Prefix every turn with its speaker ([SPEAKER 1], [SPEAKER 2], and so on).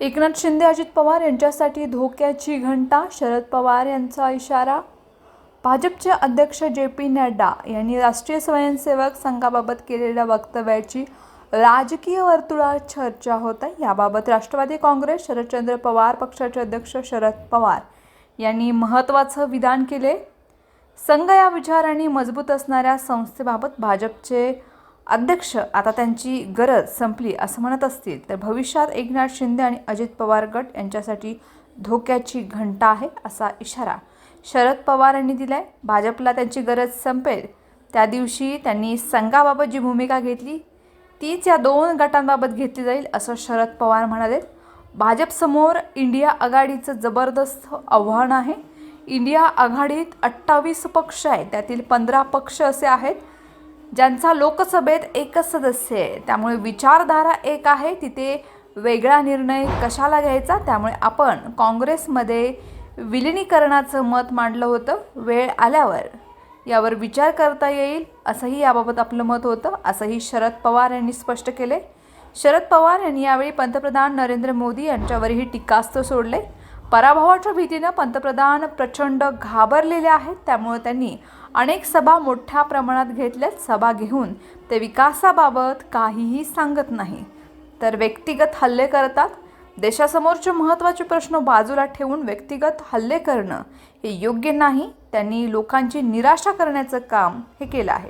[SPEAKER 1] एकनाथ शिंदे अजित पवार यांच्यासाठी धोक्याची घंटा शरद पवार यांचा इशारा. भाजपचे अध्यक्ष जे पी नड्डा यांनी राष्ट्रीय स्वयंसेवक संघाबाबत केलेल्या वक्तव्याची राजकीय वर्तुळात चर्चा होत आहे. याबाबत राष्ट्रवादी काँग्रेस शरदचंद्र पवार पक्षाचे अध्यक्ष शरद पवार यांनी महत्त्वाचं विधान केले. संघ या विचारांनी मजबूत असणाऱ्या संस्थेबाबत भाजपचे अध्यक्ष आता त्यांची गरज संपली असं म्हणत असतील तर भविष्यात एकनाथ शिंदे आणि अजित पवार गट यांच्यासाठी धोक्याची घंटा आहे असा इशारा शरद पवार यांनी दिलाय. भाजपला त्यांची गरज संपेल. त्या दिवशी त्यांनी संघाबाबत जी भूमिका घेतली तीच या दोन गटांबाबत घेतली जाईल असं शरद पवार म्हणाले भाजपसमोर इंडिया आघाडीचं जबरदस्त आव्हान आहे. इंडिया आघाडीत अठ्ठावीस पक्ष आहेत त्यातील पंधरा पक्ष असे आहेत. ज्यांचा लोकसभेत एकच सदस्य आहे. त्यामुळे विचारधारा एक आहे. तिथे वेगळा निर्णय कशाला घ्यायचा? त्यामुळे आपण काँग्रेसमध्ये विलिनीकरणाचं मत मांडलं होतं. वेळ आल्यावर यावर विचार करता येईल असंही याबाबत आपलं मत होतं असंही शरद पवार यांनी स्पष्ट केले शरद पवार यांनी यावेळी पंतप्रधान नरेंद्र मोदी यांच्यावरही टीकास्त्र सोडले पराभवाच्या भीतीनं पंतप्रधान प्रचंड घाबरलेले आहेत. त्यामुळे त्यांनी अनेक सभा मोठ्या प्रमाणात घेतल्यात. सभा घेऊन ते विकासाबाबत काहीही सांगत नाही. तर व्यक्तिगत हल्ले करतात. देशासमोरचे महत्त्वाचे प्रश्न बाजूला ठेवून व्यक्तिगत हल्ले करणं हे योग्य नाही. त्यांनी लोकांची निराशा करण्याचं काम हे केलं आहे.